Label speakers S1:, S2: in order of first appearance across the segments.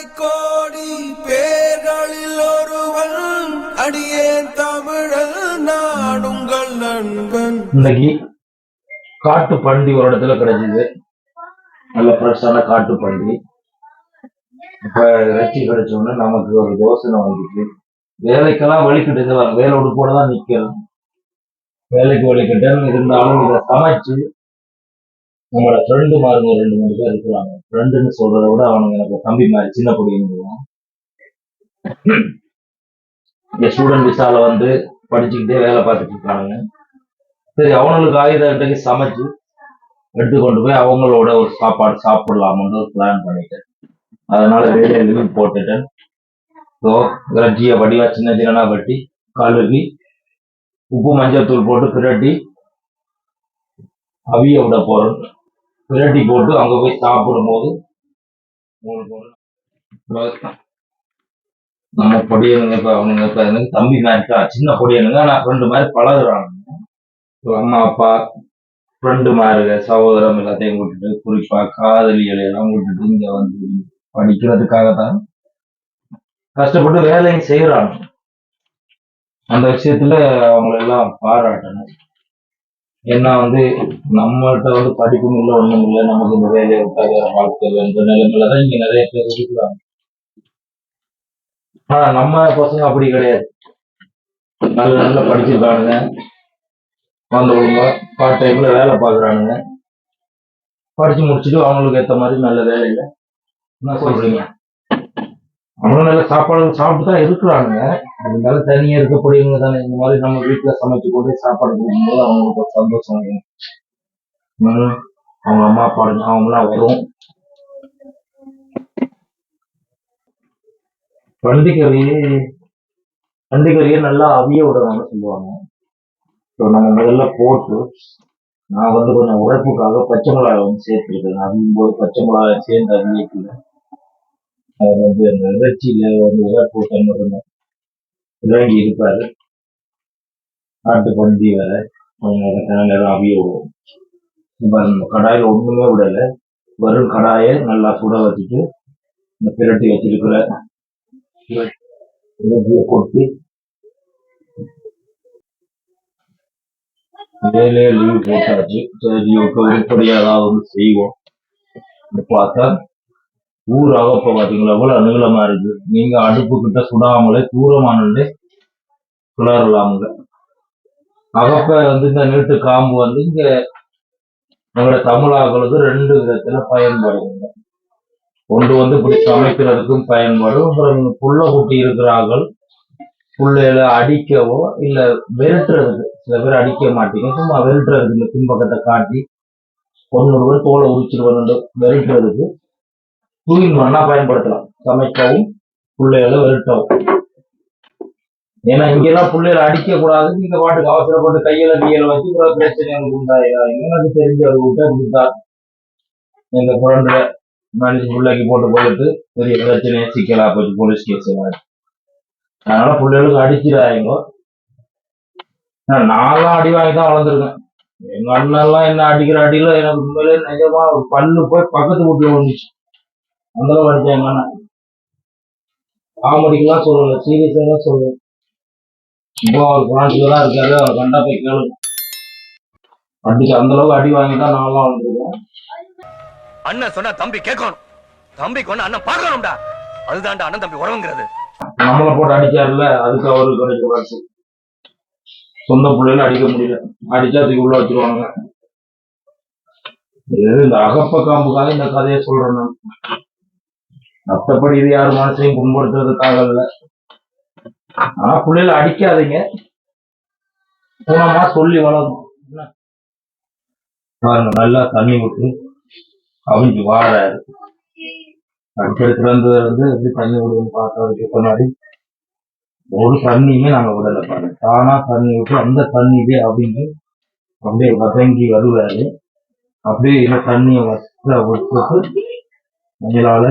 S1: கோடி கோடி பேர்களில் ஒருவன். அடியேன் தமிழன் நான் உங்கள் நண்பன்.
S2: இன்னைக்கு காட்டு பண்டி ஒரு இடத்துல கிடைச்சது. நல்ல ஃப்ரெஷ்ஷான காட்டு பண்டி. இப்ப இறைச்சி கிடைச்ச உடனே நமக்கு ஒரு யோசனை வந்துச்சு வேலைக்கெல்லாம் வலிக்கிட்டு வர வேலை உடுப்போட தான் நிக்கணும். வேலைக்கு வலிக்கிட்டேன்னு இருந்தாலும் இதை சமைச்சு நம்மளோட ஃப்ரெண்டு மாருங்க ரெண்டு மூணு பேர் இருக்கிறாங்க. ஃப்ரெண்டுன்னு சொல்றத விட அவனுங்க எனக்கு தம்பி மாதிரி சின்ன பொடியுங்க இங்க ஸ்டூடெண்ட் விசால வந்து படிச்சுக்கிட்டே வேலை பார்த்துட்டு இருக்கானுங்க. சரி அவனுங்களுக்கு ஆயுதத்துக்கு சமைச்சு எடுத்து கொண்டு போய் அவங்களோட ஒரு சாப்பாடு சாப்பிடலாம்னு ஒரு பிளான் பண்ணிட்டேன். அதனால வேலையை லிமிட் போட்டுட்டேன். ஸோ வடிவா சின்ன சின்னனா வெட்டி கழுவி உப்பு மஞ்சள் தூள் போட்டு பிரட்டி அவிய விட போறோம் பிரட்டி போட்டு அங்க போய் சாப்பிடும் போது உங்களுக்கு ஒரு நம்ம பொடியனுங்க இப்ப அவனுங்க எனக்கு தம்பி மாதிரி தான் சின்ன பொடியனுங்க நான் ஃப்ரெண்டு மாதிரி பழகுறானுங்க. அம்மா அப்பா ஃப்ரெண்டு மாதிரி சகோதரம் எல்லாத்தையும் கூட்டிட்டு குறிப்பா காதலிகளை எல்லாம் கூட்டிட்டு இங்க வந்து படிக்கிறதுக்காக தான் கஷ்டப்பட்டு வேலையும் செய்யறாங்க அந்த விஷயத்துல அவங்கள எல்லாம் பாராட்டணும். ஏன்னா வந்து நம்மள்ட்ட வந்து படிப்பும் இல்லை ஒண்ணும் இல்லை. நமக்கு இந்த வேலையை இருக்காது வாழ்க்கை என்ற நிலைமையில தான் இங்க நிறைய பேர் இருக்கிறாங்க. ஆனா நம்ம பசங்க அப்படி கிடையாது. நல்ல நல்லா படிச்சிருக்கானுங்க. வந்த ஒழுங்கா பார்ட் டைம்ல வேலை பார்க்குறானுங்க. படிச்சு முடிச்சுட்டு அவங்களுக்கு ஏத்த மாதிரி நல்ல வேலையில என்ன சொல்றீங்க? அவங்க நல்ல சாப்பாடு சாப்பிட்டு தான் இருக்கிறாங்க இருந்தாலும் தனியா இருக்கக்கூடியவங்க தானே. இந்த மாதிரி நம்ம வீட்டுல சமைச்சு போட்டு சாப்பாடு கொடுக்கும்போது அவங்களுக்கு ஒரு சந்தோஷம் அவங்க அம்மா அப்பா அவங்களாம் வரும். பண்டிகரையே பண்டிகரையே நல்லா அவிய விடுறாங்க சொல்லுவாங்க. ஸோ நம்ம முதல்ல போட்டு நான் வந்து கொஞ்சம் உழைப்புக்காக பச்சை மிளகாய் வந்து சேர்த்துருக்கேன். அவியும் போது பச்சை மிளகாய் சேர்ந்து அவியக்குள்ள அவர் வந்து அந்த இறைச்சியில வந்து உழைப்பு தன்மை இறங்கி இருப்பாரு. நாட்டு பந்தி வர அவங்க நேரம் அவிய விடுவோம். ஒண்ணுமே விடல. வெறும் கடாயை நல்லா சுட வச்சுட்டு இந்த பிரட்டி வச்சிருக்கிற கொட்டி வேலையை லீவ் போட்டாச்சு. சரி ஓகே உருப்படியா ஏதாவது செய்வோம். பார்த்தா ஊர் அகப்ப பாத்தீங்களா எவ்வளவு நீளமா இருக்கு? நீங்க அடுப்பு கிட்ட சுடாமலே தூரமானே சுழறலாமுங்க அகப்ப வந்து இந்த நீட்டு காம்பு வந்து இங்க நம்மளோட தமிழாக்களுக்கு ரெண்டு விதத்துல பயன்படுதுங்க ஒன்று வந்து இப்படி சமைக்கிறதுக்கும் பயன்படும். அப்புறம் இங்க புள்ள குட்டி இருக்கிறார்கள். புள்ளையில அடிக்கவோ இல்ல விரட்டுறதுக்கு சில பேர் அடிக்க மாட்டீங்க. சும்மா விரட்டுறதுக்கு இந்த பின்பக்கத்தை காட்டி ஒன்னொரு தோலை உரிச்சிருவது விரட்டுறதுக்கு தூயின் மண்ணா பயன்படுத்தலாம். சமைக்கவும் பிள்ளைகளை விரட்டவும் ஏன்னா இங்கெல்லாம் பிள்ளைகளை அடிக்க கூடாது. நீங்க பாட்டுக்கு அவசரப்பட்டு கையில கையில வச்சு கூட பிரச்சனை எனக்கு உண்டாயிடாது எனக்கு தெரிஞ்ச ஒரு விட்ட கொடுத்தா எங்க குழந்தை மனுஷ பிள்ளைக்கு போட்டு போயிட்டு பெரிய பிரச்சனையை சிக்கலா போச்சு போலீஸ் கேஸ் அதனால பிள்ளைகளுக்கு அடிச்சிடாதீங்க. நான்லாம் அடி வாங்கி தான் வளர்ந்துருக்கேன். எங்க அண்ணன்லாம் என்ன அடிக்கிற அடியில எனக்கு உண்மையிலே நிஜமா ஒரு பல்லு போய் பக்கத்து வீட்டுல வந்துச்சு அந்த அளவு அடிச்சேன் எங்க அண்ணன் காமெடிக்கெல்லாம் சொல்லல சீரியஸா தான் சொல்லுவேன். இப்போ அவர் தான் இருக்காரு அவர் கண்டா போய் கேளுங்க. அடிச்சு அந்த அளவுக்கு அடி வாங்கி தான் நான்லாம் வளர்ந்துருக்கேன்
S3: அண்ணன் சொன்னா தம்பி கேட்கணும். தம்பிக்கு ஒண்ணு அண்ணன் பார்க்கணும்டா. அதுதான்டா அண்ணன் தம்பி உறவுங்கிறது.
S2: நம்மளை போட்டு அடிச்சாருல அதுக்கு அவருக்கு கிடைக்க வாசி சொந்த பிள்ளைல அடிக்க முடியல. அடிச்சா அதுக்கு உள்ள வச்சிருவானுங்க. இது இந்த அகப்ப காம்புக்காக இந்த கதையை சொல்றேன் நான். மற்றபடி இது யார் மனசையும் புண்படுத்துறதுக்காக இல்ல. ஆனா பிள்ளைல அடிக்காதீங்க. குணமா சொல்லி வளரும் பாருங்க நல்லா தண்ணி விட்டு அவிஞ்சு வாழாரு அடுத்தடுத்து திறந்து வந்து எப்படி தண்ணி விடுவோம் பார்த்ததுக்கு முன்னாடி ஒரு தண்ணியுமே நாங்க விடல பாருங்க. தானா தண்ணி விட்டு அந்த தண்ணியிலே அப்படின்னு அப்படியே வதங்கி வருவாரு. அப்படியே இந்த தண்ணியை வச்சு விட்டுட்டு மஞ்சளால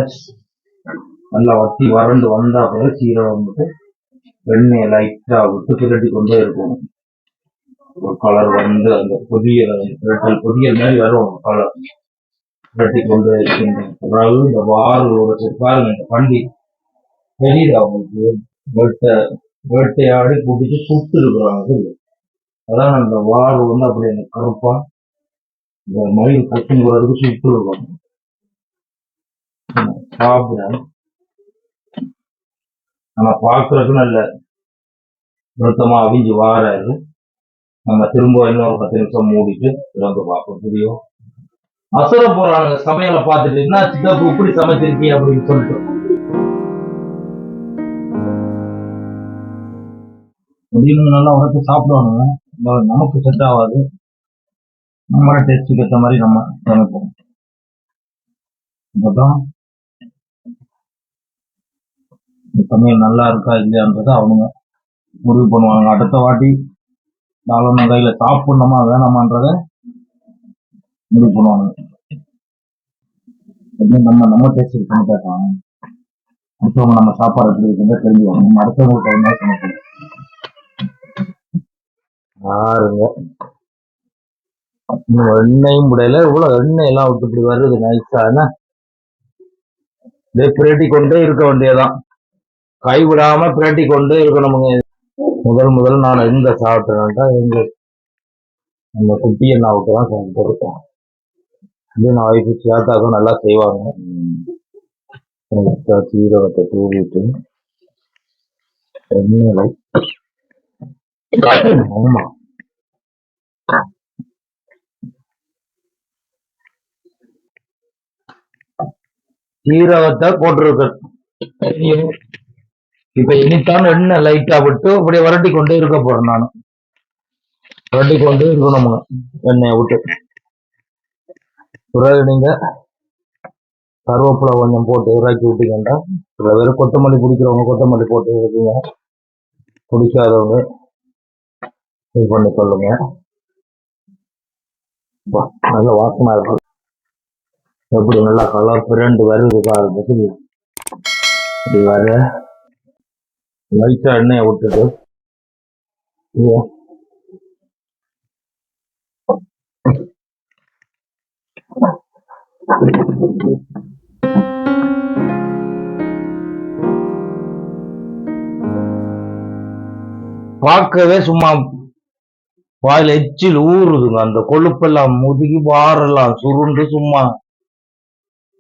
S2: நல்லா வத்தி வறண்டு வந்தா பிறகு சீரகம் விட்டு எண்ணெயை லைட்டா விட்டு பிரட்டி கொண்டே இருக்கும். ஒரு கலர் வந்து அந்த பொதியல் பொதியல் மாதிரி வரும் கலர் வெட்டி கொண்டு இருக்கின்றோம் அதாவது இந்த சரி பாருங்க இந்த பண்டி. தெரியுது அவங்களுக்கு வேட்டை வேட்டையாடி பிடிச்சி சுட்டு இருக்கிறாங்க அதான் அந்த வாறு வந்து அப்படி அந்த கருப்பா இந்த மயில் கொத்துங்கிறதுக்கு சுட்டு இருக்காங்க சாப்பிடுறேன் நம்ம பார்க்கறதுக்கும் நல்ல நிறுத்தமாக அவிஞ்சு வாராது. நம்ம திரும்ப இன்னொரு பத்து நிமிஷம் மூடிட்டு திறந்து பார்ப்போம். தெரியும் அசுர போறாங்க சமையலை பார்த்துட்டு என்ன சித்தப்பு இப்படி சமைச்சிருக்கீங்க அப்படின்னு சொல்லிட்டு. அப்படின்னு நல்லா உடச்சு சாப்பிடுவானுங்க. நமக்கு செட் ஆகாது. நம்மளோட டேஸ்ட்டுக்கு ஏற்ற மாதிரி நம்ம சமைப்போம். அப்பதான் இந்த சமையல் நல்லா இருக்கா இல்லையான்றதை அவங்க முடிவு பண்ணுவாங்க. அடுத்த வாட்டி நாலு கையில சாப்பிடணுமா வேணாமான்றத முடிவு பண்ணுவாங்க. நம்ம நம்ம டேஸ்ட் பண்ணி பேசலாம் அடுத்தவங்க நம்ம சாப்பாடு எப்படி இருக்குன்னு தெரிஞ்சுவாங்க நம்ம அடுத்தவங்க டைம் சமைக்கணும் பாருங்க. எண்ணெயும் முடியல இவ்வளவு எண்ணெய் எல்லாம் விட்டு இப்படி வருது நைஸா என்ன? அப்படியே பிரட்டி கொண்டே இருக்க வேண்டியதுதான். கைவிடாம பிரட்டி கொண்டே இருக்கணுமுங்க முதல் முதல் நான் எங்க சாப்பிட்டேன்டா எங்க அந்த குட்டி அண்ணாவுக்கு தான் சாப்பிட்டு இது நான் வைஃபு சேத்தாக்கும் நல்லா செய்வாங்க. சீரகத்தை தூவிட்டு எண்ணெயில ஆமா. சீரகத்தை போட்டிருக்க. இப்ப இனித்தான் எண்ணெய் லைட்டா விட்டு அப்படியே வரட்டி கொண்டே இருக்க போறேன் நான். வரட்டி கொண்டே இருக்கணும் எண்ணெயை விட்டு. பிறகு நீங்க கருவேப்பிலை கொஞ்சம் போட்டு இறக்கி விட்டீங்கன்னா சில பேர் கொத்தமல்லி பிடிக்கிறவங்க கொத்தமல்லி போட்டு இருக்கீங்க. பிடிக்காதவங்க இது பண்ணி கொள்ளுங்க. நல்ல வாசமா இருக்கும் எப்படி நல்லா கலர் பிரண்டு வருது பாருங்க. இப்படி வர லைட்டா எண்ணெயை விட்டுட்டு பார்க்கவே சும்மா வாயில எச்சில் ஊறுதுங்க. அந்த கொழுப்பெல்லாம் முதுகி வாரெல்லாம் சுருண்டு சும்மா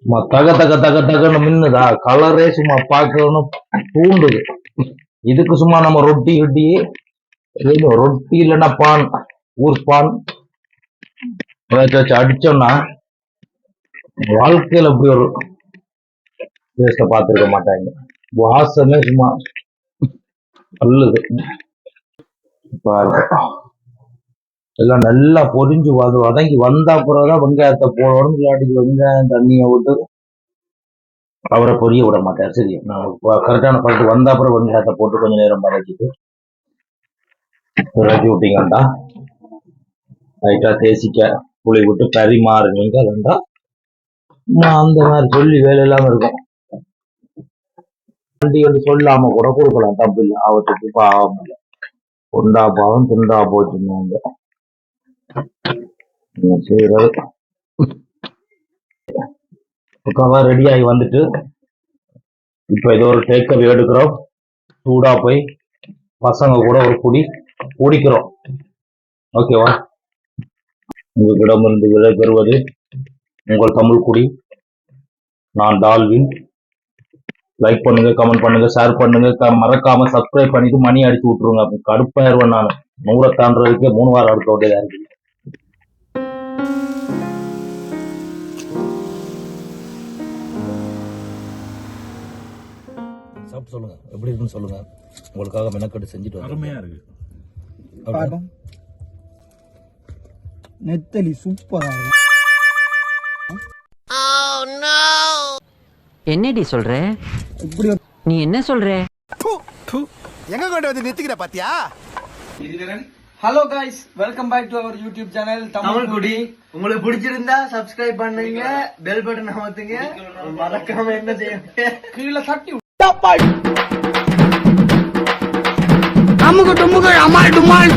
S2: சும்மா தக தக தக தகன்னு மின்னுதா. கலரே சும்மா பார்க்கணும் தூண்டுது. இதுக்கு சும்மா நம்ம ரொட்டி ரொட்டி ரொட்டி இல்லைன்னா பான் ஊர் பான். அடிச்சோம்னா வாழ்க்கையில அப்படி ஒரு டேஸ்ட பார்த்துருக்க மாட்டாங்க. வாசமே சும்மா நல்லது எல்லாம் நல்லா பொரிஞ்சு வதங்கி வந்தா அப்புறம் வெங்காயத்தை போடணும் இல்லாட்டி வெங்காயம் தண்ணியை விட்டு அவரை பொரிய விட மாட்டார். சரி நான் கரெக்டான பழத்து வந்த அப்புறம் வெங்காயத்தை போட்டு கொஞ்ச நேரம் வதக்கிட்டு இறக்கி விட்டீங்கண்டா? லைட்டா தேசிக்க புளி விட்டு பரிமாறுனீங்க அதுண்டா அந்த மாதிரி சொல்லி வேலை இல்லாம இருக்கும். வண்டி வந்து சொல்லாம கூட கொடுக்கலாம் தப்பு இல்லை. அவத்துக்கு பாவம் இல்லை. உண்டா பாவம் துண்டா போச்சுன்னு செய்யறது பக்காவா ரெடி ஆகி வந்துட்டு இப்போ ஏதோ ஒரு டேக் எடுக்கிறோம். சூடா போய் பசங்க கூட ஒரு குடி குடிக்கிறோம். ஓகேவா உங்களிடமிருந்து விடைபெறுவது உங்கள் தமிழ் குடி. நான் டால்வின். லைக் பண்ணுங்க கமெண்ட் பண்ணுங்க ஷேர் பண்ணுங்க. க- மறக்காம சப்ஸ்கிரைப் பண்ணிட்டு மணி அடிச்சு விட்டுருங்க. கடுப்பாயிருவேன் நான். நூறை தாண்டறதுக்கே மூணு வாரம் அடுக்க வேண்டியதாக இருக்கு. சாப்பிட்டு சொல்லுங்க. எப்படி இருக்குன்னு சொல்லுங்க. உங்களுக்காக மெனக்கட்டு செஞ்சுட்டு
S4: அருமையா இருக்கு.
S5: பாருங்க. நெத்தலி சூப்பரா இருக்கு.
S6: என்னடி சொல்ற?
S5: இப்படி ஒரு
S6: நீ என்ன சொல்ற?
S7: எங்க கொண்டு வந்து நிறுத்திக்கிற பாத்தியா?
S5: Hello guys welcome back to our YouTube channel Tamil Kudi.
S8: உங்களுக்கு பிடிச்சிருந்தா சப்ஸ்கிரைப் பண்ணுங்க பெல் பட்டன் அமர்த்துங்க. மறக்காம என்ன செய்யுங்க
S5: கீழே தட்டி
S7: అమ్ముకు డుమ్ముకు అమ్మాయి డుమ్మాయి.